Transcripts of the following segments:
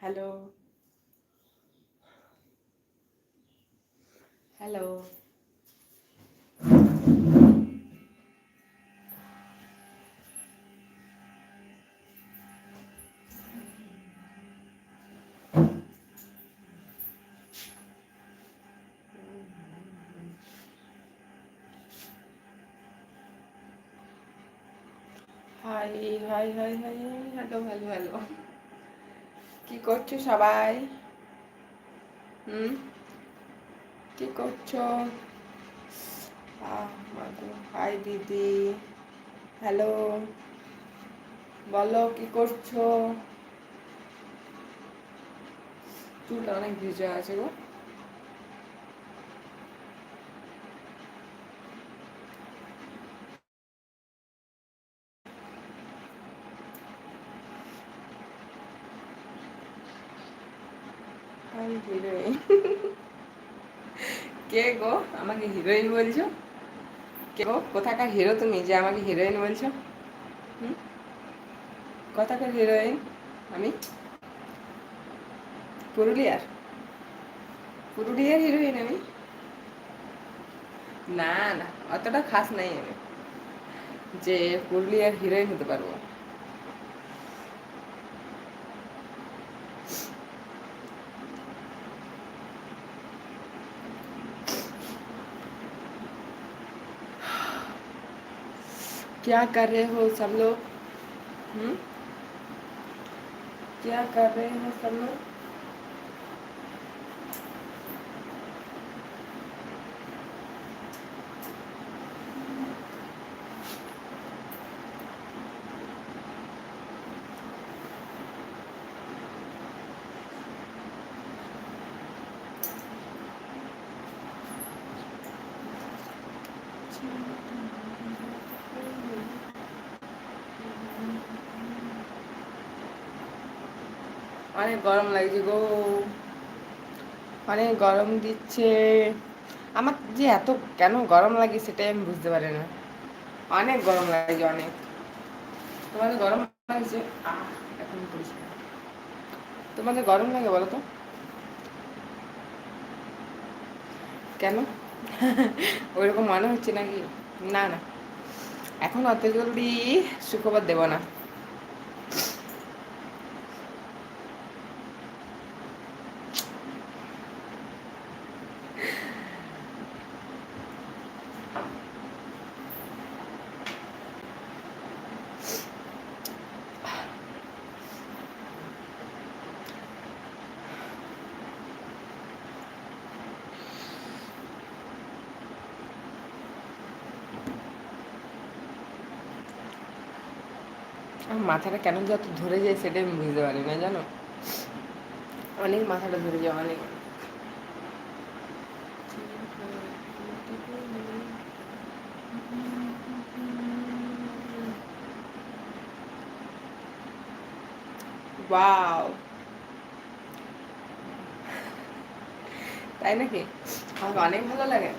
Hello hello hi hi hi hi hello hello hello কি করছ সবাই? হুম? কি করছ? হাই দিদি। হ্যালো বলো, কি করছ? চুলটা অনেক ভিজে আছে গো। হিরোইন কে গো? আমাকে হিরোইন বলছো? কে গো? কোথাকার হিরো তুমি যে আমাকে হিরোইন বলছো? হুম? কোথাকার হিরোইন আমি? পুরুলিয়ার। পুরুলিয়ার হিরোইন আমি। না না, অতটা খাস নাই আমি। যে পুরুলিয়ার হিরোইন হতে পারব क्या कर रहे हो सब लोग? हम्म? क्या कर रहे हो सब लोग? অনেক গরম লাগছে গো। অনেক গরম দিচ্ছে। আমার যে এত কেন গরম লাগে সেটাই আমি বুঝতে পারি না। অনেক গরম লাগে, অনেক। তোমাদের গরম লাগছে? এখন তোমাদের গরম লাগে বলো তো? কেন? ওইরকম মনে হচ্ছে নাকি? না না। এখন অত জলদি সুখবর দেব না। মাথাটা কেন যত ধরে যায় সেটাই আমি বুঝতে পারি না, জানো? অনেক মাথাটা ধরে যায়, অনেক। ওয়াও তাই নাকি? আমাকে অনেক ভালো লাগে।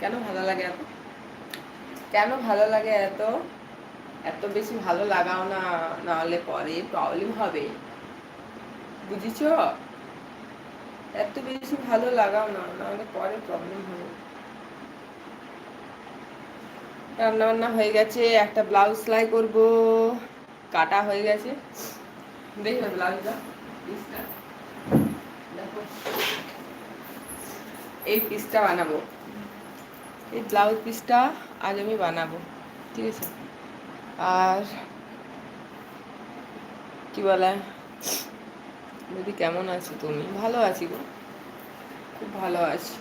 কেন ভালো লাগে এত? কেন ভালো লাগে এত? এত বেশি ভালো লাগাও না নাহলে পরে প্রবলেম হবে। বুঝেছ? এত বেশি ভালো লাগাও না নাহলে পরে প্রবলেম হবে। রান্না বান্না হয়ে গেছে, একটা ব্লাউজ সেলাই করব। কাটা হয়ে গেছে। দেখবে ব্লাউজটা পিসটা দেখো। এই পিসটা বানাবো। এই ব্লাউজ পিসটা আজ আমি বানাবো, ঠিক আছে? আর কি বলে? দিদি, কেমন আছো তুমি? ভালো আছি গো। খুব ভালো আছি।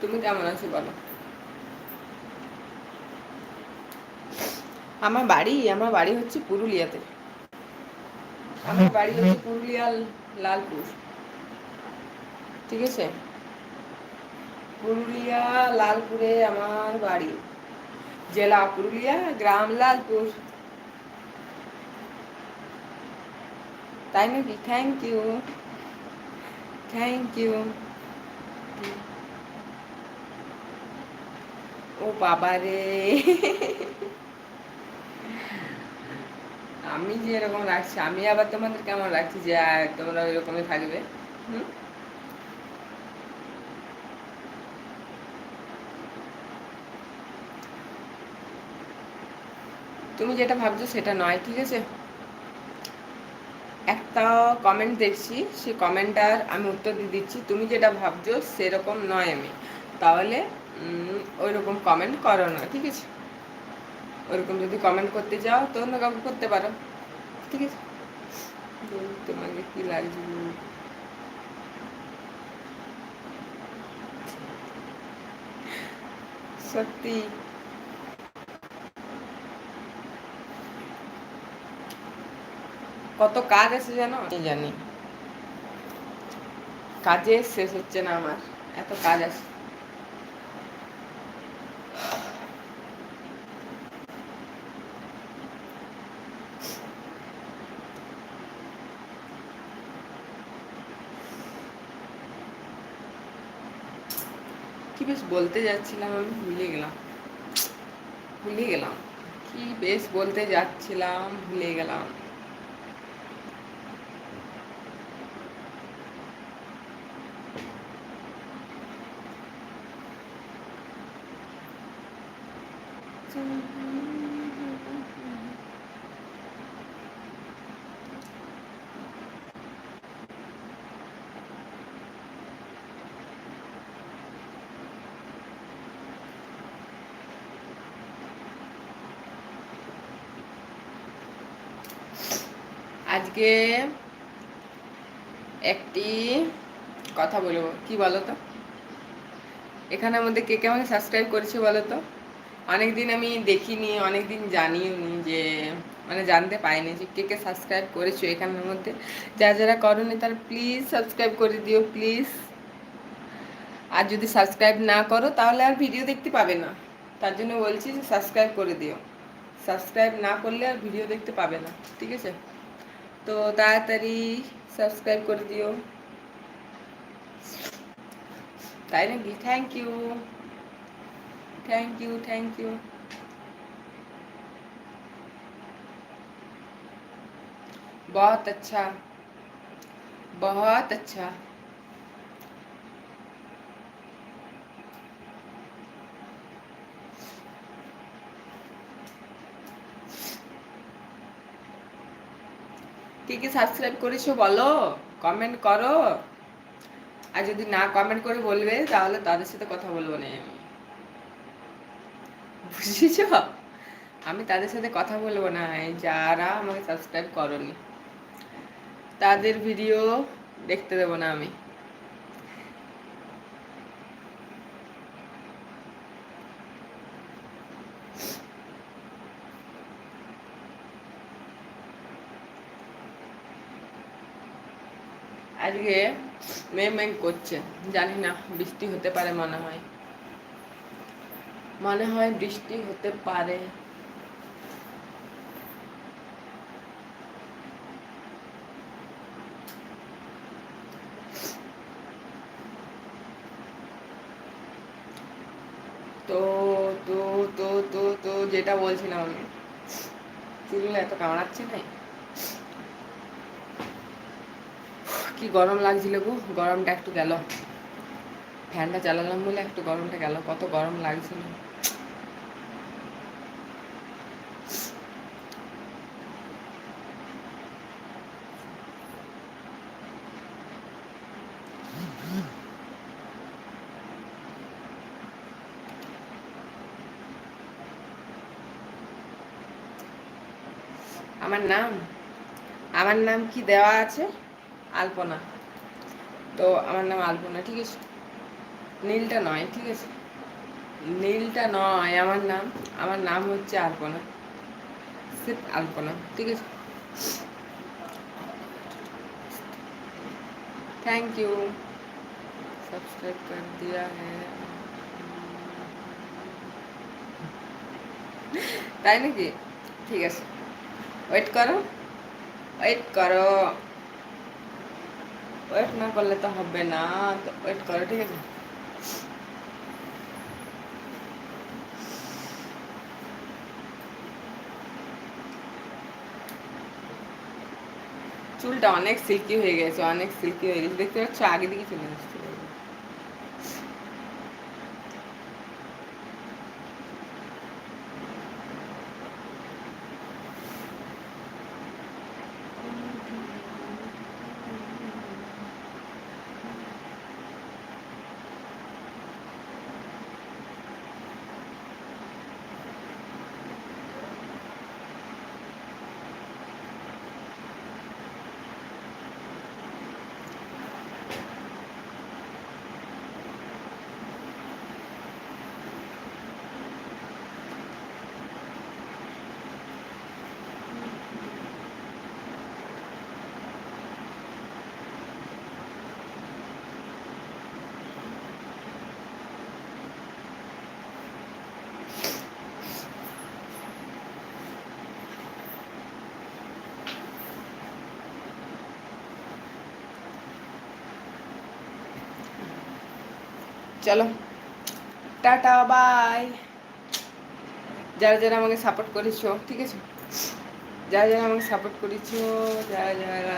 তুমি কেমন আছো বলো? আমার বাড়ি আমার বাড়ি হচ্ছে পুরুলিয়াতে। আমার বাড়ি হচ্ছে পুরুলিয়া, লালপুর। ঠিক আছে? পুরুলিয়া, লালপুরে আমার বাড়ি। জেলা পুরুলিয়া গ্রাম লালপুর তাই নাকি? থ্যাংক ইউ থ্যাংক ইউ ও বাবা রে আমি যে এরকম রাখছি, আমি আবার তোমাদের কেমন রাখছি? যে, তোমরা ওই রকমই থাকবে। হুম? তুমি যেটা ভাবছ সেটা নয়, ঠিক আছে? একটা কমেন্ট দেখছি, সে কমেন্টটার আমি উত্তর দিয়ে দিচ্ছি, তুমি যেটা ভাবছ সেরকম নয় আমি। তাহলে ওই রকম কমেন্ট করো না, ঠিক আছে? ওরকম যদি কমেন্ট করতে যাও তো অন্য কাউকে করতে পারো, ঠিক আছে? তোমাকে কি লাগছে? সত্যি। কত কাজ আছে জানো? আমি জানি। কাজে শেষ হচ্ছে না আমার। এত কাজ আছে। কি বেশ বলতে যাচ্ছিলাম, আমি ভুলে গেলাম। ভুলে গেলাম। কি বেশ বলতে যাচ্ছিলাম, ভুলে গেলাম। আজকে একটি কথা বলব। কি বলো তো এখানের মধ্যে কে কে আমাকে সাবস্ক্রাইব করেছে বলো তো অনেকদিন আমি দেখিনি, অনেকদিন জানিও নি যে মানে জানতে পাইনি যে কে কে সাবস্ক্রাইব করেছ এখানের মধ্যে। যারা যারা করনি তারা প্লিজ সাবস্ক্রাইব করে দিও প্লিজ আর যদি সাবস্ক্রাইব না করো, তাহলে আর ভিডিও দেখতে পাবে না। তার জন্য বলছি যে সাবস্ক্রাইব করে দিও। সাবস্ক্রাইব না করলে আর ভিডিও দেখতে পাবে না, ঠিক আছে? তো তাড়াতাড়ি সাবস্ক্রাইব করে দিও। তাই নাকি? Thank you thank you thank you बहुत अच्छा बहुत अच्छा কি কি সাবস্ক্রাইব করেছো বলো কমেন্ট করো আর যদি না কমেন্ট করে বলবে তাহলে তাদের সাথে কথা বলবো না আমি বুঝেছ আমি তাদের সাথে কথা বলব না যারা আমাকে সাবস্ক্রাইব করনি, তাদের ভিডিও দেখতে দেবো না আমি। আজকে মেয়ে মেঘ করছে, জানি না, বৃষ্টি হতে পারে মনে হয়। মনে হয় বৃষ্টি হতে পারে। তো তো তো তো তো যেটা বলছিলাম আমি, চুলগুলো এত কামড়াচ্ছে নাই কি গরম লাগছিল গো, গরমটা একটু গেল। ফ্যানটা চালালাম বলে একটু গরমটা গেল, কত গরম লাগছিল। আমার নাম আমার নাম কি দেওয়া আছে আলপনা তো আমার নাম আলপনা ঠিক আছে নীলটা নয় ঠিক আছে নীলটা নয় আমার নাম আমার নাম হচ্ছে আলপনা সিপ আলপনা ঠিক আছে থ্যাংক ইউ सब्सक्राइब कर दिया है তাই নাকি ঠিক আছে ওয়েট করো ওয়েট করো ওয়েট না করলে তো হবে না তো ওয়েট করো ঠিক আছে চুলটা অনেক সিল্কি হয়ে গেছে অনেক সিল্কি হয়ে গেছে দেখতে পাচ্ছ আগে দিকে চলে আসছে চলো। Tata, bye. যারা যারা আমাকে সাপোর্ট করেছ, ঠিক আছে? যারা যারা আমাকে সাপোর্ট করেছ, যারা যারা